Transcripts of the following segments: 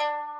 you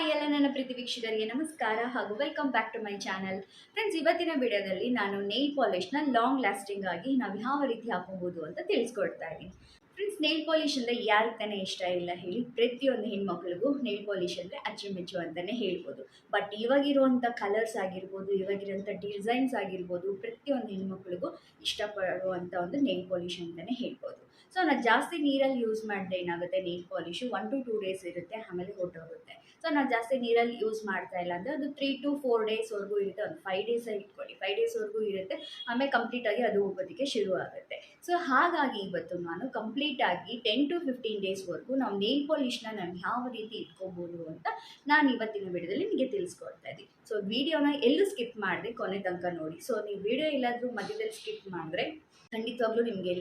hi ಎಲ್ಲ ನನ್ನ ಪ್ರೀತಿ ವೀಕ್ಷಕರಿಗೆ ನಮಸ್ಕಾರ ಹಾಗೂ welcome back to my channel friends ಇವತ್ತಿನ ವಿಡಿಯೋದಲ್ಲಿ ನಾನು ನೇಲ್ ಪಾಲಿಷ್ನ ಲಾಂಗ್ ಲಾಸ್ಟಿಂಗ್ ಆಗಿ ನಾವು ಯಾವ ರೀತಿ ಹಾಕೋಬಹುದು ಅಂತ ತಿಳಿಸ್ಕೊಡ್ತಾ ಇದ್ದೀನಿ. ಫ್ರೆಂಡ್ಸ್ ನೇಲ್ ಪಾಲಿಶ್ ಅಂದರೆ ಯಾರಿಗೆ ತಾನೇ ಇಷ್ಟ ಇಲ್ಲ ಹೇಳಿ ಪ್ರತಿಯೊಂದು ಹೆಣ್ಮಕ್ಳಿಗೂ ನೇಲ್ ಪಾಲಿಶ್ ಅಂದರೆ ಅಚ್ಚುಮೆಚ್ಚು ಅಂತಲೇ ಹೇಳ್ಬೋದು. ಬಟ್ ಇವಾಗಿರುವಂಥ ಕಲರ್ಸ್ ಆಗಿರ್ಬೋದು ಇವಾಗಿರುವಂಥ ಡಿಸೈನ್ಸ್ ಆಗಿರ್ಬೋದು, ಪ್ರತಿಯೊಂದು ಹೆಣ್ಮಕ್ಳಿಗೂ ಇಷ್ಟಪಡುವಂಥ ಒಂದು ನೇಲ್ ಪಾಲಿಶ್ ಅಂತಲೇ ಹೇಳ್ಬೋದು. ಸೊ ನಾನು ಜಾಸ್ತಿ ನೀರಲ್ಲಿ ಯೂಸ್ ಮಾಡಿದ್ರೆ ಏನಾಗುತ್ತೆ? Nail polish. One to two days ಇರುತ್ತೆ, ಆಮೇಲೆ ಹೊರಟೋಗುತ್ತೆ. ಸೊ ನಾನು ಜಾಸ್ತಿ ನೀರಲ್ಲಿ ಯೂಸ್ ಮಾಡ್ತಾ ಇಲ್ಲ ಅಂದರೆ ಅದು ತ್ರೀ ಟು ಫೋರ್ ಡೇಸ್ವರೆಗೂ ಇರುತ್ತೆ. ಒಂದು ಫೈವ್ ಡೇಸ್ ಇಟ್ಕೊಳ್ಳಿ. ಫೈವ್ ಡೇಸ್ವರೆಗೂ ಇರುತ್ತೆ. ಆಮೇಲೆ ಕಂಪ್ಲೀಟಾಗಿ ಅದು ಹೋಗೋದಕ್ಕೆ ಶುರು ಆಗುತ್ತೆ ಸೊ ಹಾಗಾಗಿ ಇವತ್ತು ನಾನು ಕಂಪ್ಲೀಟಾಗಿ ಟೆನ್ ಟು ಫಿಫ್ಟೀನ್ ಡೇಸ್ವರೆಗೂ ನಾವು ನೇಲ್ ಪಾಲಿಷ್ನ ನಾನು ಯಾವ ರೀತಿ ಇಟ್ಕೋಬೋದು ಅಂತ ನಾನು ಇವತ್ತಿನ ವಿಡಿಯೋದಲ್ಲಿ ನಿಮಗೆ ತಿಳಿಸ್ಕೊಡ್ತಾ ಇದ್ದೀನಿ. ಸೊ ವಿಡಿಯೋನ ಎಲ್ಲೂ ಸ್ಕಿಪ್ ಮಾಡಿದೆ ಕೊನೆ ತನಕ ನೋಡಿ. ಸೊ ನೀವು ವಿಡಿಯೋ ಎಲ್ಲಾದರೂ ಮಧ್ಯದಲ್ಲಿ ಸ್ಕಿಪ್ ಮಾಡಿದ್ರೆ ಖಂಡಿತವಾಗ್ಲೂ ನಿಮಗೆ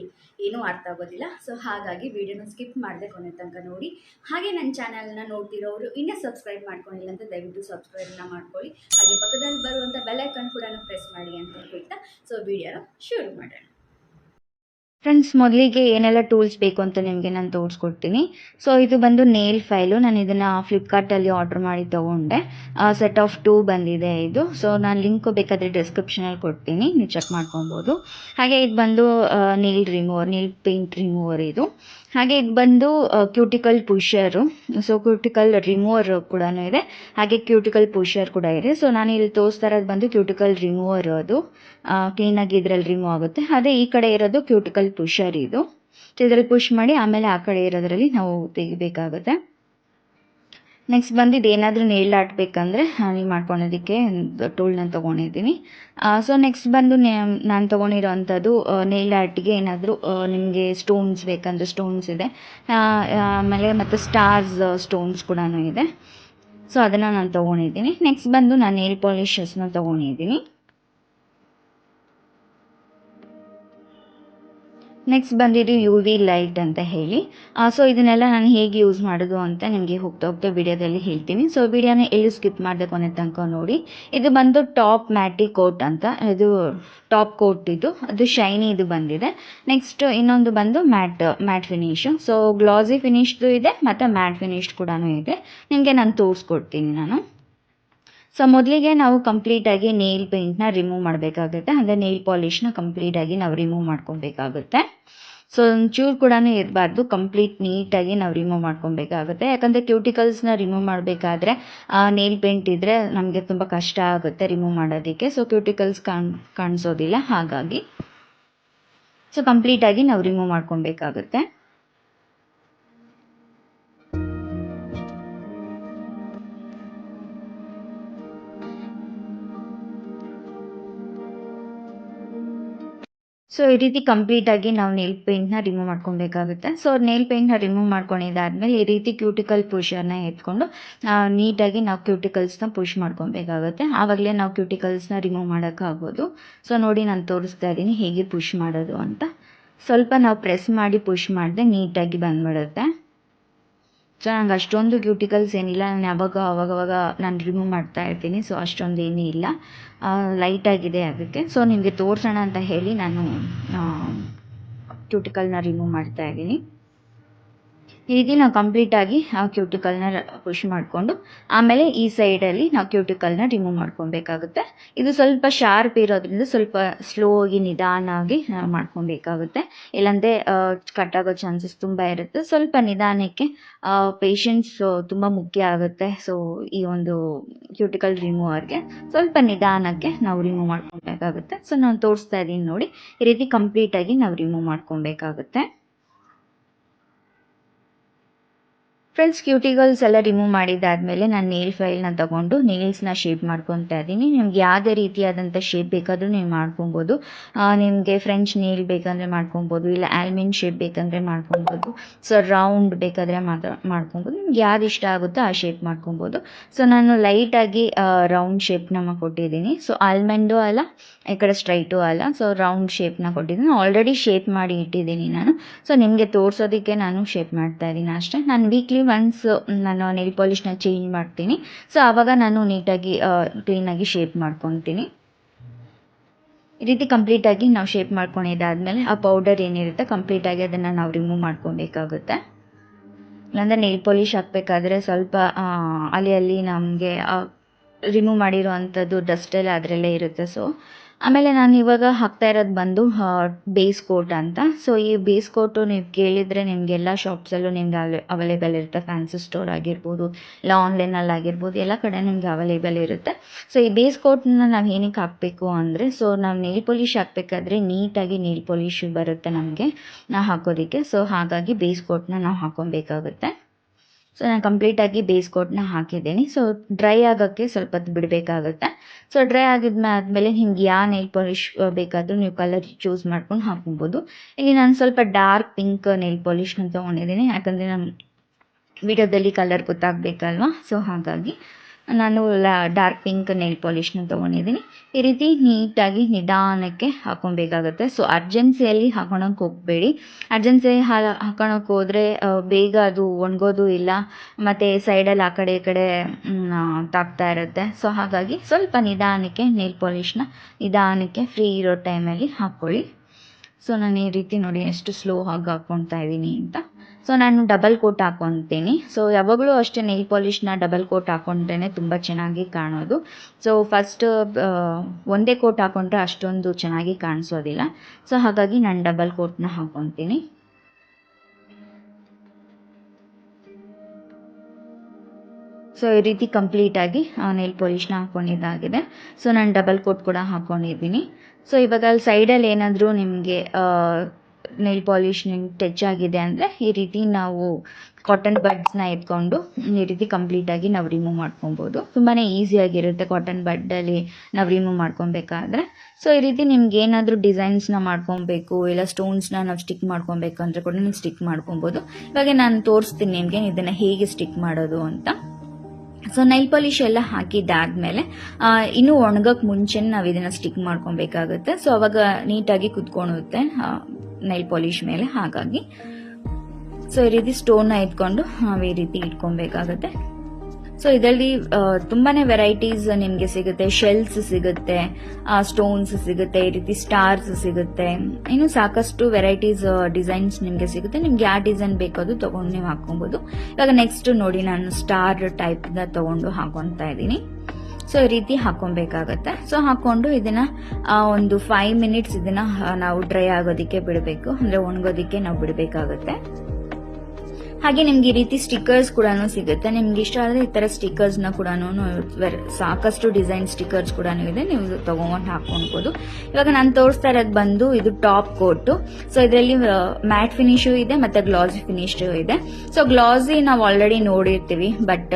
ಏನೂ ಅರ್ಥ ಆಗೋದಿಲ್ಲ. ಸೊ ಹಾಗಾಗಿ ವಿಡಿಯೋನ ಸ್ಕಿಪ್ ಮಾಡಿದೆ ಕೊನೆ ತನಕ ನೋಡಿ. ಹಾಗೆ ನನ್ನ ಚಾನಲ್ನ ನೋಡ್ತಿರೋರು ಇನ್ನೂ ಸಬ್ಸ್ಕ್ರೈಬ್ ಮಾಡ್ಕೊಂಡಿಲ್ಲ ಅಂತ ದಯವಿಟ್ಟು ಸಬ್ಸ್ಕ್ರೈಬ್ನ ಮಾಡ್ಕೊಳ್ಳಿ. ಹಾಗೆ ಪಕ್ಕದಲ್ಲಿ ಬರುವಂಥ ಬೆಲ್ಲೈಕನ್ ಕೂಡ ಪ್ರೆಸ್ ಮಾಡಿ ಅಂತ ಹೇಳ್ತಾ. ಸೊ ವಿಡಿಯೋನ ಶುರು ಮಾಡೋಣ. ಫ್ರೆಂಡ್ಸ್ ಮೊದಲಿಗೆ ಏನೆಲ್ಲ ಟೂಲ್ಸ್ ಬೇಕು ಅಂತ ನಿಮಗೆ ನಾನು ತೋರಿಸ್ಕೊಡ್ತೀನಿ. ಸೊ ಇದು ಬಂದು ನೇಲ್ ಫೈಲು ನಾನು ಇದನ್ನು ಫ್ಲಿಪ್ಕಾರ್ಟಲ್ಲಿ ಆರ್ಡ್ರ್ ಮಾಡಿ ತೊಗೊಂಡೆ. ಸೆಟ್ ಆಫ್ ಟೂ ಬಂದಿದೆ ಇದು. ಸೊ ನಾನು ಲಿಂಕ್ ಬೇಕಾದರೆ ಡಿಸ್ಕ್ರಿಪ್ಷನಲ್ಲಿ ಕೊಡ್ತೀನಿ. ನೀವು ಚೆಕ್ ಮಾಡ್ಕೊಬೋದು. ಹಾಗೆ ಇದು ಬಂದು nail remover nail paint remover ಇದು. ಹಾಗೆ ಇದು ಬಂದು cuticle pusher so cuticle remover ಕೂಡ ಇದೆ. ಹಾಗೆ ಕ್ಯೂಟಿಕಲ್ ಪುಷರ್ ಕೂಡ ಇದೆ. ಸೊ ನಾನು ಇಲ್ಲಿ ತೋರಿಸ್ತಾ ಇರೋದು ಬಂದು ಕ್ಯೂಟಿಕಲ್ ರಿಮೂವರ್ ಅದು. ಕ್ಲೀನಾಗಿ ಇದರಲ್ಲಿ ರಿಮೂವ್ ಆಗುತ್ತೆ. ಅದೇ ಈ ಕಡೆ ಇರೋದು ಕ್ಯೂಟಿಕಲ್ ಪುಷರ್ ಇದು. ಇದರಲ್ಲಿ ಪುಷ್ ಮಾಡಿ ಆಮೇಲೆ ಆ ಕಡೆ ಇರೋದ್ರಲ್ಲಿ ನಾವು ತೆಗಿಬೇಕಾಗುತ್ತೆ. ನೆಕ್ಸ್ಟ್ ಬಂದು ಇದೇನಾದರೂ ನೇಲ್ ಆಟಬೇಕಂದ್ರೆ ನೀವು ಮಾಡ್ಕೊಳೋದಕ್ಕೆ ಟೂಲ್ನ ತೊಗೊಂಡಿದ್ದೀನಿ. ಸೊ ನೆಕ್ಸ್ಟ್ ಬಂದು ನಾನು ತೊಗೊಂಡಿರೋ ಅಂಥದ್ದು ನೇಲ್ ಏನಾದರೂ ನಿಮಗೆ ಸ್ಟೋನ್ಸ್ ಬೇಕಂದ್ರೆ ಸ್ಟೋನ್ಸ್ ಇದೆ. ಆಮೇಲೆ ಮತ್ತು ಸ್ಟಾರ್ಸ್ ಸ್ಟೋನ್ಸ್ ಕೂಡ ಇದೆ. ಸೊ ಅದನ್ನು ನಾನು ತೊಗೊಂಡಿದ್ದೀನಿ. ನೆಕ್ಸ್ಟ್ ಬಂದು ನಾನು ನೇಲ್ ಪಾಲಿಷಸ್ನ ತೊಗೊಂಡಿದ್ದೀನಿ. ನೆಕ್ಸ್ಟ್ ಬಂದಿದ್ದು ಯು ವಿ ಲೈಟ್ ಅಂತ ಹೇಳಿ. ಸೊ ಇದನ್ನೆಲ್ಲ ನಾನು ಹೇಗೆ ಯೂಸ್ ಮಾಡೋದು ಅಂತ ನಿಮಗೆ ಹೋಗ್ತಾ ಹೋಗ್ತಾ ವಿಡಿಯೋದಲ್ಲಿ ಹೇಳ್ತೀನಿ. ಸೊ ವಿಡಿಯೋನ ಎಲ್ಲಿ ಸ್ಕಿಪ್ ಮಾಡಬೇಕು ಅನ್ನೋ ತನಕ ನೋಡಿ. ಇದು ಬಂದು ಟಾಪ್ ಮ್ಯಾಟಿ ಕೋಟ್ ಅಂತ. ಇದು ಟಾಪ್ ಕೋಟ್ ಇದು. ಅದು ಶೈನಿ ಇದು ಬಂದಿದೆ. ನೆಕ್ಸ್ಟ್ ಇನ್ನೊಂದು ಬಂದು matte matte finish so glossy ಫಿನಿಶ್ದು ಇದೆ, ಮತ್ತು ಮ್ಯಾಟ್ ಫಿನಿಶ್ಡ್ ಕೂಡ ಇದೆ. ನಿಮಗೆ ನಾನು ತೋರಿಸ್ಕೊಡ್ತೀನಿ ನಾನು. ಸೊ ಮೊದಲಿಗೆ ನಾವು ಕಂಪ್ಲೀಟಾಗಿ ನೇಲ್ ಪೇಂಟ್ನ ರಿಮೂವ್ ಮಾಡಬೇಕಾಗುತ್ತೆ. ಅಂದರೆ ನೇಲ್ ಪಾಲಿಷ್ನ ಕಂಪ್ಲೀಟಾಗಿ ನಾವು ರಿಮೂವ್ ಮಾಡ್ಕೊಬೇಕಾಗುತ್ತೆ. ಸೊ ಒಂಚೂರು ಕೂಡ ಇರಬಾರ್ದು. ಕಂಪ್ಲೀಟ್ ನೀಟಾಗಿ ನಾವು ರಿಮೂವ್ ಮಾಡ್ಕೊಬೇಕಾಗುತ್ತೆ. ಯಾಕಂದರೆ ಕ್ಯೂಟಿಕಲ್ಸ್ನ ರಿಮೂವ್ ಮಾಡಬೇಕಾದ್ರೆ ನೇಲ್ ಪೇಂಟ್ ಇದ್ದರೆ ನಮಗೆ ತುಂಬ ಕಷ್ಟ ಆಗುತ್ತೆ ರಿಮೂವ್ ಮಾಡೋದಕ್ಕೆ. ಸೊ ಕ್ಯೂಟಿಕಲ್ಸ್ ಕಾಣ್, ಕಾಣಿಸೋದಿಲ್ಲ. ಹಾಗಾಗಿ ಸೊ ಕಂಪ್ಲೀಟಾಗಿ ನಾವು ರಿಮೂವ್ ಮಾಡ್ಕೊಬೇಕಾಗುತ್ತೆ. ಸೊ ಈ ರೀತಿ ಕಂಪ್ಲೀಟಾಗಿ ನಾವು ನೇಲ್ ಪೇಂಟ್ನ ರಿಮೂವ್ ಮಾಡ್ಕೊಬೇಕಾಗುತ್ತೆ. ಸೊ ನೇಲ್ ಪೇಂಟ್ನ ರಿಮೂವ್ ಮಾಡ್ಕೊಂಡಿದ್ದಾದ್ಮೇಲೆ ಈ ರೀತಿ ಕ್ಯೂಟಿಕಲ್ ಪುಷರ್ನ ಎತ್ಕೊಂಡು ನೀಟಾಗಿ ನಾವು ಕ್ಯೂಟಿಕಲ್ಸ್ನ ಪುಷ್ ಮಾಡ್ಕೊಬೇಕಾಗುತ್ತೆ. ಆವಾಗಲೇ ನಾವು ಕ್ಯೂಟಿಕಲ್ಸ್ನ ರಿಮೂವ್ ಮಾಡೋಕ್ಕಾಗ್ಬೋದು. ಸೊ ನೋಡಿ ನಾನು ತೋರಿಸ್ತಾ ಇದ್ದೀನಿ ಹೇಗೆ ಪುಷ್ ಮಾಡೋದು ಅಂತ. ಸ್ವಲ್ಪ ನಾವು ಪ್ರೆಸ್ ಮಾಡಿ ಪುಷ್ ಮಾಡಿದ್ರೆ ನೀಟಾಗಿ ಬಂದ್ಬಿಡುತ್ತೆ. ಸೊ ನಂಗೆ ಅಷ್ಟೊಂದು ಕ್ಯೂಟಿಕಲ್ಸ್ ಏನಿಲ್ಲ. ನಾನು ಯಾವಾಗ, ಅವಾಗವಾಗ ನಾನು ರಿಮೂವ್ ಮಾಡ್ತಾ ಇರ್ತೀನಿ. ಸೊ ಅಷ್ಟೊಂದು ಏನೂ ಇಲ್ಲ. ಲೈಟಾಗಿದೆ ಅದಕ್ಕೆ. ಸೊ ನಿಮಗೆ ತೋರಿಸೋಣ ಅಂತ ಹೇಳಿ ನಾನು ಕ್ಯೂಟಿಕಲ್ನ ರಿಮೂವ್ ಮಾಡ್ತಾ ಇದ್ದೀನಿ. ಈ ರೀತಿ ನಾವು ಕಂಪ್ಲೀಟಾಗಿ ಆ ಕ್ಯೂಟಿಕಲ್ನ ಪುಷ್ ಮಾಡಿಕೊಂಡು, ಆಮೇಲೆ ಈ ಸೈಡಲ್ಲಿ ನಾವು ಕ್ಯೂಟಿಕಲ್ನ ರಿಮೂವ್ ಮಾಡ್ಕೊಬೇಕಾಗುತ್ತೆ. ಇದು ಸ್ವಲ್ಪ ಶಾರ್ಪ್ ಇರೋದ್ರಿಂದ ಸ್ವಲ್ಪ ಸ್ಲೋ ಆಗಿ ನಿಧಾನವಾಗಿ ನಾವು ಮಾಡ್ಕೊಬೇಕಾಗುತ್ತೆ. ಇಲ್ಲಾಂದರೆ ಕಟ್ ಆಗೋ ಚಾನ್ಸಸ್ ತುಂಬ ಇರುತ್ತೆ. ಸ್ವಲ್ಪ ನಿಧಾನಕ್ಕೆ ಪೇಷನ್ಸ್ ತುಂಬ ಮುಖ್ಯ ಆಗುತ್ತೆ. ಸೊ ಈ ಒಂದು ಕ್ಯೂಟಿಕಲ್ ರಿಮೂವರ್ಗೆ ಸ್ವಲ್ಪ ನಿಧಾನಕ್ಕೆ ನಾವು ರಿಮೂವ್ ಮಾಡ್ಕೊಬೇಕಾಗುತ್ತೆ. ಸೊ ನಾನು ತೋರಿಸ್ತಾ ಇದ್ದೀನಿ ನೋಡಿ. ಈ ರೀತಿ ಕಂಪ್ಲೀಟಾಗಿ ನಾವು ರಿಮೂವ್ ಮಾಡ್ಕೊಬೇಕಾಗುತ್ತೆ. ಫ್ರೆಂಡ್ಸ್ ಕ್ಯೂಟಿಗಲ್ಸ್ ಎಲ್ಲ ರಿಮೂವ್ ಮಾಡಿದ್ದಾದಮೇಲೆ ನಾನು ನೇಲ್ ಫೈಲ್ನ ತಗೊಂಡು ನೇಲ್ಸ್ನ ಶೇಪ್ ಮಾಡ್ಕೊತಾ ಇದ್ದೀನಿ. ನಿಮ್ಗೆ ಯಾವುದೇ ರೀತಿಯಾದಂಥ ಶೇಪ್ ಬೇಕಾದರೂ ನೀವು ಮಾಡ್ಕೊಬೋದು. ನಿಮಗೆ ಫ್ರೆಂಚ್ ನೇಲ್ ಬೇಕಂದರೆ ಮಾಡ್ಕೊಬೋದು, ಇಲ್ಲ ಆಲ್ಮಿನ್ ಶೇಪ್ ಬೇಕಂದರೆ ಮಾಡ್ಕೊಬೋದು ಸೊ ರೌಂಡ್ ಬೇಕಾದರೆ ಮಾಡ್ಕೊಬೋದು. ನಿಮ್ಗೆ ಯಾವ್ದು ಇಷ್ಟ ಆಗುತ್ತೋ ಆ ಶೇಪ್ ಮಾಡ್ಕೊಬೋದು. ಸೊ ನಾನು ಲೈಟಾಗಿ ರೌಂಡ್ ಶೇಪ್ನ ಕೊಟ್ಟಿದ್ದೀನಿ. ಸೊ ಆಲ್ಮಂಡು ಅಲ್ಲ ಈ ಕಡೆ ಸ್ಟ್ರೈಟು ಅಲ್ಲ ಸೊ ರೌಂಡ್ ಶೇಪ್ನ ಕೊಟ್ಟಿದ್ದೀನಿ. ಆಲ್ರೆಡಿ ಶೇಪ್ ಮಾಡಿ ಇಟ್ಟಿದ್ದೀನಿ ನಾನು. ಸೊ ನಿಮಗೆ ತೋರಿಸೋದಕ್ಕೆ ನಾನು ಶೇಪ್ ಮಾಡ್ತಾ ಇದ್ದೀನಿ ಅಷ್ಟೇ. ನಾನು ವೀಕ್ಲಿ ಒನ್ಸ್ ನಾನು ನೆಲ್ ಪಾಲಿಷ್ನ ಚೇಂಜ್ ಮಾಡ್ತೀನಿ. ಸೊ ಆವಾಗ ನಾನು ನೀಟಾಗಿ ಕ್ಲೀನಾಗಿ ಶೇಪ್ ಮಾಡ್ಕೊತೀನಿ ಈ ರೀತಿ ಕಂಪ್ಲೀಟಾಗಿ ನಾವು ಶೇಪ್ ಮಾಡ್ಕೊಂಡಿದ್ದಾದಮೇಲೆ ಆ ಪೌಡರ್ ಏನಿರುತ್ತೆ ಕಂಪ್ಲೀಟಾಗಿ ಅದನ್ನು ನಾವು ರಿಮೂವ್ ಮಾಡ್ಕೊಬೇಕಾಗುತ್ತೆ. ಇಲ್ಲಾಂದರೆ ನೆಲ್ ಪಾಲಿಷ್ ಹಾಕಬೇಕಾದ್ರೆ ಸ್ವಲ್ಪ ಅಲ್ಲಿ ಅಲ್ಲಿ ನಮಗೆ ರಿಮೂವ್ ಮಾಡಿರೋ ಅಂಥದ್ದು ಡಸ್ಟೆಲ್ಲ ಅದರಲ್ಲೇ ಇರುತ್ತೆ. ಸೊ ಆಮೇಲೆ ನಾನು ಇವಾಗ ಹಾಕ್ತಾ ಇರೋದು ಬಂದು ಬೇಸ್ ಕೋಟ್ ಅಂತ. ಸೊ ಈ ಬೇಸ್ ಕೋಟು ನೀವು ಕೇಳಿದರೆ ನಿಮಗೆಲ್ಲ ಶಾಪ್ಸಲ್ಲೂ ನಿಮ್ಗೆ ಅಲ್ಲಿ ಅವೈಲೇಬಲ್ ಇರುತ್ತೆ. ಫ್ಯಾನ್ಸಿ ಸ್ಟೋರ್ ಆಗಿರ್ಬೋದು, ಇಲ್ಲ ಆನ್ಲೈನಲ್ಲಿ ಆಗಿರ್ಬೋದು, ಎಲ್ಲ ಕಡೆ ನಿಮ್ಗೆ ಅವೈಲೇಬಲ್ ಇರುತ್ತೆ. ಸೊ ಈ ಬೇಸ್ ಕೋಟ್ನ ನಾವು ಏನಕ್ಕೆ ಹಾಕಬೇಕು ಅಂದರೆ ಸೊ ನಾವು ನೀಲ್ ಪೊಲೀಶ್ ಹಾಕಬೇಕಾದ್ರೆ ನೀಟಾಗಿ ನೀಲ್ ಪೊಲೀಶ್ ಬರುತ್ತೆ ನಮಗೆ ನಾವು ಹಾಕೋದಕ್ಕೆ. ಸೊ ಹಾಗಾಗಿ ಬೇಸ್ ಕೋಟ್ನ ನಾವು ಹಾಕೊಬೇಕಾಗುತ್ತೆ. ಸೊ ನಾನು ಕಂಪ್ಲೀಟಾಗಿ ಬೇಸ್ ಕೋಟ್ನ ಹಾಕಿದ್ದೀನಿ. ಸೊ ಡ್ರೈ ಆಗೋಕ್ಕೆ ಸ್ವಲ್ಪ ಹೊತ್ತು ಬಿಡಬೇಕಾಗುತ್ತೆ. ಸೊ ಡ್ರೈ ಆಗಿದ್ಮೇ ಆದಮೇಲೆ ನಿಮ್ಗೆ ಯಾವ ನೈಲ್ ಪಾಲಿಷ್ ಬೇಕಾದರೂ ನೀವು ಕಲರ್ ಚೂಸ್ ಮಾಡ್ಕೊಂಡು ಹಾಕೊಬೋದು ಇಲ್ಲಿ ನಾನು ಸ್ವಲ್ಪ ಡಾರ್ಕ್ ಪಿಂಕ್ ನೈಲ್ ಪಾಲಿಷ್ನ ತೊಗೊಂಡಿದ್ದೀನಿ. ಯಾಕಂದರೆ ನಮ್ಮ ವಿಡಿಯೋದಲ್ಲಿ ಕಲರ್ ಗೊತ್ತಾಗಬೇಕಲ್ವಾ? ಸೊ ಹಾಗಾಗಿ. ನಾನು ಡಾರ್ಕ್ ಪಿಂಕ್ ನೈಲ್ ಪಾಲಿಶ್ನ ತೊಗೊಂಡಿದ್ದೀನಿ. ಈ ರೀತಿ ನೀಟಾಗಿ ನಿಧಾನಕ್ಕೆ ಹಾಕೊಬೇಕಾಗುತ್ತೆ. ಸೊ ಅರ್ಜೆನ್ಸಿಯಲ್ಲಿ ಹಾಕೊಳಕ್ಕೆ ಹೋಗಬೇಡಿ. ಅರ್ಜೆನ್ಸಿಯಲ್ಲಿ ಹಾಕೊಳಕ್ಕೆ ಹೋದರೆ ಬೇಗ ಅದು ಒಣಗೋದು ಇಲ್ಲ. ಮತ್ತು ಸೈಡಲ್ಲಿ ಆ ಕಡೆ ಈ ಕಡೆ ತಾಗ್ತಾ ಇರುತ್ತೆ. ಸೊ ಹಾಗಾಗಿ ಸ್ವಲ್ಪ ನಿಧಾನಕ್ಕೆ ನೈಲ್ ಪಾಲಿಶ್ನ ನಿಧಾನಕ್ಕೆ ಫ್ರೀ ಇರೋ ಟೈಮಲ್ಲಿ ಹಾಕ್ಕೊಳ್ಳಿ ಸೊ ನಾನು ಈ ರೀತಿ ನೋಡಿ ಎಷ್ಟು ಸ್ಲೋ ಆಗಿ ಹಾಕ್ಕೊಳ್ತಾ ಇದ್ದೀನಿ ಅಂತ. ಸೊ ನಾನು ಡಬಲ್ ಕೋಟ್ ಹಾಕ್ಕೊತೀನಿ ಸೊ ಯಾವಾಗಲೂ ಅಷ್ಟೇ ನೈಲ್ ಪಾಲಿಷ್ನ ಡಬಲ್ ಕೋಟ್ ಹಾಕ್ಕೊಂಡ್ರೇ ತುಂಬ ಚೆನ್ನಾಗಿ ಕಾಣೋದು. ಸೊ ಫಸ್ಟ್ ಒಂದೇ ಕೋಟ್ ಹಾಕ್ಕೊಂಡ್ರೆ ಅಷ್ಟೊಂದು ಚೆನ್ನಾಗಿ ಕಾಣಿಸೋದಿಲ್ಲ. ಸೊ ಹಾಗಾಗಿ ನಾನು ಡಬಲ್ ಕೋಟ್ನ ಹಾಕ್ಕೊತೀನಿ ಸೊ ಈ ರೀತಿ ಕಂಪ್ಲೀಟಾಗಿ ನೈಲ್ ಪಾಲಿಷ್ನ ಹಾಕ್ಕೊಂಡಿದ್ದಾಗಿದೆ ಸೊ ನಾನು ಡಬಲ್ ಕೋಟ್ ಕೂಡ ಹಾಕ್ಕೊಂಡಿದ್ದೀನಿ ಸೊ ಇವಾಗ ಅಲ್ಲಿ ಸೈಡಲ್ಲಿ ಏನಾದರೂ ನಿಮಗೆ ನೈಲ್ ನಿಮ್ಗೆ ಟಚ್ ಆಗಿದೆ ಅಂದರೆ ಈ ರೀತಿ ನಾವು ಕಾಟನ್ ಬಡ್ಸ್ನ ಎತ್ಕೊಂಡು ಈ ರೀತಿ ಕಂಪ್ಲೀಟಾಗಿ ನಾವು ರಿಮೂವ್ ಮಾಡ್ಕೊಬೋದು. ತುಂಬಾ ಈಸಿಯಾಗಿರುತ್ತೆ ಕಾಟನ್ ಬಡ್ಡಲ್ಲಿ ನಾವು ರಿಮೂವ್ ಮಾಡ್ಕೊಬೇಕಾದ್ರೆ. ಸೊ ಈ ರೀತಿ ನಿಮ್ಗೆ ಏನಾದರೂ ಡಿಸೈನ್ಸ್ನ ಮಾಡ್ಕೊಬೇಕು, ಇಲ್ಲ ಸ್ಟೋನ್ಸ್ನ ನಾವು ಸ್ಟಿಕ್ ಮಾಡ್ಕೊಬೇಕು ಅಂದರೆ ಕೂಡ ನೀವು ಸ್ಟಿಕ್ ಮಾಡ್ಕೊಬೋದು. ಇವಾಗ ನಾನು ತೋರಿಸ್ತೀನಿ ನಿಮಗೆ, ಇದನ್ನು ಹೇಗೆ ಸ್ಟಿಕ್ ಮಾಡೋದು ಅಂತ. ಸೊ ನೈಲ್ ಪಾಲಿಶ್ ಎಲ್ಲ ಹಾಕಿದ್ದಾದ್ಮೇಲೆ ಮೇಲೆ ಇನ್ನೂ ಒಣಗಕ್ಕೆ ಮುಂಚೆ ನಾವು ಇದನ್ನ ಸ್ಟಿಕ್ ಮಾಡ್ಕೊಬೇಕಾಗುತ್ತೆ. ಸೊ ಅವಾಗ ನೀಟಾಗಿ ಕುತ್ಕೊಳುತ್ತೆ ನೈಲ್ ಪಾಲಿಶ್ ಮೇಲೆ ಹಾಗಾಗಿ. ಸೊ ಈ ರೀತಿ ಸ್ಟೋನ್ನ ಎತ್ಕೊಂಡು ನಾವು ಈ ರೀತಿ ಇಟ್ಕೊಬೇಕಾಗುತ್ತೆ. ಸೊ ಇದರಲ್ಲಿ ತುಂಬಾನೇ ವೆರೈಟೀಸ್ ನಿಮಗೆ ಸಿಗುತ್ತೆ. ಶೆಲ್ಸ್ ಸಿಗುತ್ತೆ ಸ್ಟೋನ್ಸ್ ಸಿಗುತ್ತೆ, ಈ ರೀತಿ ಸ್ಟಾರ್ಸ್ ಸಿಗುತ್ತೆ. ಇನ್ನು ಸಾಕಷ್ಟು ವೆರೈಟೀಸ್ ಡಿಸೈನ್ಸ್ ನಿಮಗೆ ಸಿಗುತ್ತೆ. ನಿಮ್ಗೆ ಯಾವ ಡಿಸೈನ್ ಬೇಕೋ ಅದು ತಗೊಂಡು ನೀವು ಹಾಕೊಬಹುದು ಇವಾಗ ನೆಕ್ಸ್ಟ್ ನೋಡಿ ನಾನು ಸ್ಟಾರ್ ಟೈಪ್ ತಗೊಂಡು ಹಾಕೊಂತ ಇದ್ದೀನಿ. ಸೊ ಈ ರೀತಿ ಹಾಕೊಬೇಕಾಗತ್ತೆ ಸೊ ಹಾಕೊಂಡು ಇದನ್ನ ಒಂದು ಫೈವ್ ಮಿನಿಟ್ಸ್ ಇದನ್ನ ನಾವು ಡ್ರೈ ಆಗೋದಿಕ್ಕೆ ಬಿಡಬೇಕು. ಅಂದ್ರೆ ಒಣಗೋದಿಕ್ಕೆ ನಾವು ಬಿಡಬೇಕಾಗತ್ತೆ. ಹಾಗೆ ನಿಮ್ಗೆ ಈ ರೀತಿ ಸ್ಟಿಕ್ಕರ್ಸ್ ಕೂಡ ಸಿಗುತ್ತೆ. ನಿಮ್ಗೆ ಇಷ್ಟ ಆದ್ರೆ ಈ ತರ ಸ್ಟಿಕ್ಕರ್ಸ್ನ ಕೂಡ ಸಾಕಷ್ಟು ಡಿಸೈನ್ ಸ್ಟಿಕ್ಕರ್ಸ್ ಕೂಡ ಇದೆ. ನೀವು ತಗೊಂಡ್ ಹಾಕೊಂಡ್ಬೋದು. ಇವಾಗ ನಾನು ತೋರಿಸ್ತಾ ಇರೋದು ಬಂದು ಇದು ಟಾಪ್ ಕೋಟು ಸೊ ಇದರಲ್ಲಿ ಮ್ಯಾಟ್ ಫಿನಿಶು ಇದೆ ಮತ್ತೆ ಗ್ಲಾಸಿ ಫಿನಿಶ್ ಇದೆ. ಸೊ ಗ್ಲಾಸಿ ನಾವು ಆಲ್ರೆಡಿ ನೋಡಿರ್ತೀವಿ. ಬಟ್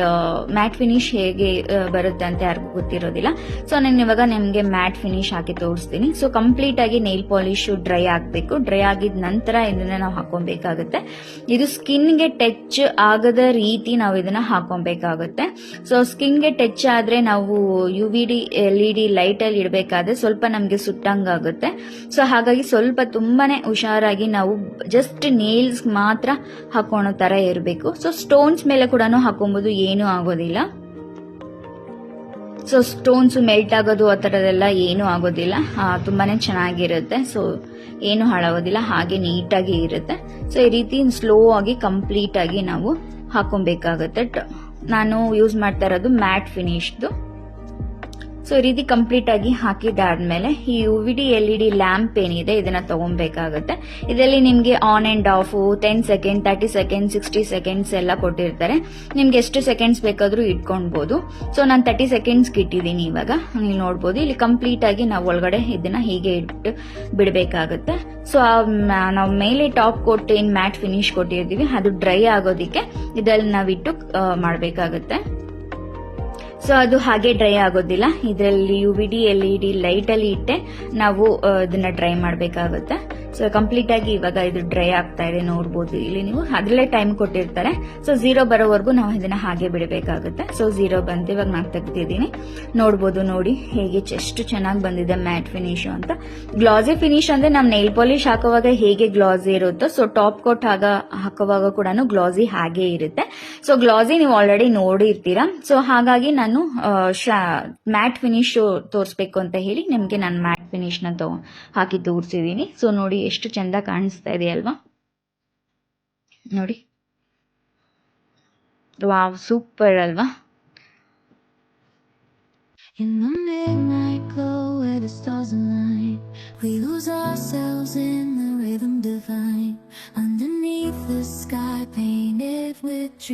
ಮ್ಯಾಟ್ ಫಿನಿಶ್ ಹೇಗೆ ಬರುತ್ತೆ ಅಂತ ಯಾರಿಗೂ ಗೊತ್ತಿರೋದಿಲ್ಲ. ಸೊ ನಾನು ಇವಾಗ ನಿಮ್ಗೆ ಮ್ಯಾಟ್ ಫಿನಿಶ್ ಹಾಕಿ ತೋರಿಸ್ತೀನಿ. ಸೊ ಕಂಪ್ಲೀಟ್ ಆಗಿ ನೈಲ್ ಪಾಲಿಶ್ ಡ್ರೈ ಆಗಬೇಕು. ಡ್ರೈ ಆಗಿದ ನಂತರ ಇದನ್ನ ನಾವು ಹಾಕೊಬೇಕಾಗುತ್ತೆ. ಇದು ಸ್ಕಿನ್ಗೆ ಟಚ್ ಆಗದ ರೀತಿ ನಾವು ಇದನ್ನ ಹಾಕೊಬೇಕಾಗುತ್ತೆ. ಸೊ ಸ್ಕಿನ್ಗೆ ಟಚ್ ಆದ್ರೆ ನಾವು U V D L E D light ಅಲ್ಲಿ ಇಡಬೇಕಾದ್ರೆ ಸ್ವಲ್ಪ ನಮಗೆ ಸುಟ್ಟಂಗಾಗುತ್ತೆ. ಸೊ ಹಾಗಾಗಿ ಸ್ವಲ್ಪ ತುಂಬಾನೇ ಹುಷಾರಾಗಿ ನಾವು ಜಸ್ಟ್ ನೇಲ್ಸ್ ಮಾತ್ರ ಹಾಕೋಣೋ ತರ ಇರಬೇಕು. ಸೊ ಸ್ಟೋನ್ಸ್ ಮೇಲೆ ಕೂಡ ಹಾಕೊಬೋದು, ಏನೂ ಆಗೋದಿಲ್ಲ. ಸೊ ಸ್ಟೋನ್ಸ್ ಮೆಲ್ಟ್ ಆಗೋದು ಆ ಥರದ್ದೆಲ್ಲ ಏನೂ ಆಗೋದಿಲ್ಲ. ತುಂಬಾನೇ ಚೆನ್ನಾಗಿರುತ್ತೆ. ಸೊ ಏನು ಹಾಳಾಗೋದಿಲ್ಲ ಹಾಗೆ ನೀಟಾಗಿ ಇರುತ್ತೆ. ಸೊ ಈ ರೀತಿ ಸ್ಲೋ ಆಗಿ ಕಂಪ್ಲೀಟ್ ಆಗಿ ನಾವು ಹಾಕೊಬೇಕಾಗತ್ತೆ. ನಾನು ಯೂಸ್ ಮಾಡ್ತಾ ಇರೋದು ಮ್ಯಾಟ್ ಫಿನಿಶ್ದು ಸೊ ರೀತಿ ಕಂಪ್ಲೀಟ್ ಆಗಿ ಹಾಕಿದಾದ್ಮೇಲೆ ಈ U V D L E D lamp ಏನಿದೆ, ಇದನ್ನ ತಗೊಬೇಕಾಗುತ್ತೆ ಇದರಲ್ಲಿ ನಿಮ್ಗೆ on and off ten second thirty second sixty seconds ಎಲ್ಲ ಕೊಟ್ಟಿರ್ತಾರೆ. ನಿಮ್ಗೆ ಎಷ್ಟು ಸೆಕೆಂಡ್ಸ್ ಬೇಕಾದ್ರೂ ಇಟ್ಕೊಳ್ಬಹುದು ಸೊ ನಾನು ತರ್ಟಿ ಸೆಕೆಂಡ್ಸ್ ಇಟ್ಟಿದ್ದೀನಿ ಇವಾಗ. ನೀವು ನೋಡ್ಬೋದು. ಇಲ್ಲಿ ಕಂಪ್ಲೀಟ್ ಆಗಿ ನಾವು ಒಳಗಡೆ ಇದನ್ನ ಹೀಗೆ ಇಟ್ಟು ಬಿಡಬೇಕಾಗುತ್ತೆ. ಸೊ ನಾವು ಮೇಲೆ ಟಾಪ್ ಕೋಟ್ ಏನ್ ಮ್ಯಾಟ್ ಫಿನಿಶ್ ಕೊಟ್ಟಿರ್ತೀವಿ, ಅದು ಡ್ರೈ ಆಗೋದಿಕ್ಕೆ ಇದರಲ್ಲಿ ನಾವಿಟ್ಟು ಮಾಡಬೇಕಾಗುತ್ತೆ. ಸೊ ಅದು ಹಾಗೆ ಡ್ರೈ ಆಗೋದಿಲ್ಲ. ಇದರಲ್ಲಿ U V D L E D light ಅಲ್ಲಿ ಇಟ್ಟೆ ನಾವು ಅದನ್ನ ಡ್ರೈ ಮಾಡಬೇಕಾಗುತ್ತೆ. ಸೊ ಕಂಪ್ಲೀಟ್ ಆಗಿ ಇವಾಗ ಇದು ಡ್ರೈ ಆಗ್ತಾ ಇದೆ, ನೋಡ್ಬೋದು. ಇಲ್ಲಿ ನೀವು ಅದರಲ್ಲೇ ಟೈಮ್ ಕೊಟ್ಟಿರ್ತಾರೆ. ಸೊ ಝೀರೋ ಬರೋವರೆಗೂ ನಾವು ಇದನ್ನ ಹಾಗೆ ಬಿಡಬೇಕಾಗುತ್ತೆ. ಸೊ ಝೀರೋ ಬಂತು, ಇವಾಗ ನಾನು ತೆಗ್ದಿದ್ದೀನಿ. ನೋಡ್ಬೋದು ನೋಡಿ, ಹೇಗೆ ಎಷ್ಟು ಚೆನ್ನಾಗಿ ಬಂದಿದೆ ಮ್ಯಾಟ್ ಫಿನಿಶ್ ಅಂತ. ಗ್ಲಾಸಿ ಫಿನಿಶ್ ಅಂದ್ರೆ ನಾವು ನೈಲ್ ಪಾಲಿಶ್ ಹಾಕುವಾಗ ಹೇಗೆ ಗ್ಲಾಸಿ ಇರುತ್ತೋ ಸೊ ಟಾಪ್ ಕೋಟ್ ಆಗ ಹಾಕುವಾಗ ಕೂಡ ಗ್ಲಾಸಿ ಹಾಗೆ ಇರುತ್ತೆ. ಸೊ ಗ್ಲಾಸಿ ನೀವು ಆಲ್ರೆಡಿ ನೋಡಿರ್ತೀರಾ. ಸೊ ಹಾಗಾಗಿ ನಾನು ಮ್ಯಾಟ್ ಫಿನಿಶ್ ತೋರಿಸ್ಬೇಕು ಅಂತ ಹೇಳಿ ನಿಮ್ಗೆ ನಾನು ಫಿನಿಷ್ನ ತೊ ಹಾಕಿ ತೋರಿಸಿದ್ದೀನಿ ಸೊ ನೋಡಿ ಎಷ್ಟು ಚೆಂದ ಕಾಣಿಸ್ತಾ ಇದೆ ಅಲ್ವಾ ನೋಡಿ ವಾವ್ ಸೂಪರ್ ಅಲ್ವಾ In the midnight glow where the stars align, we lose ourselves in the rhythm divine. Underneath the sky painted with dreams.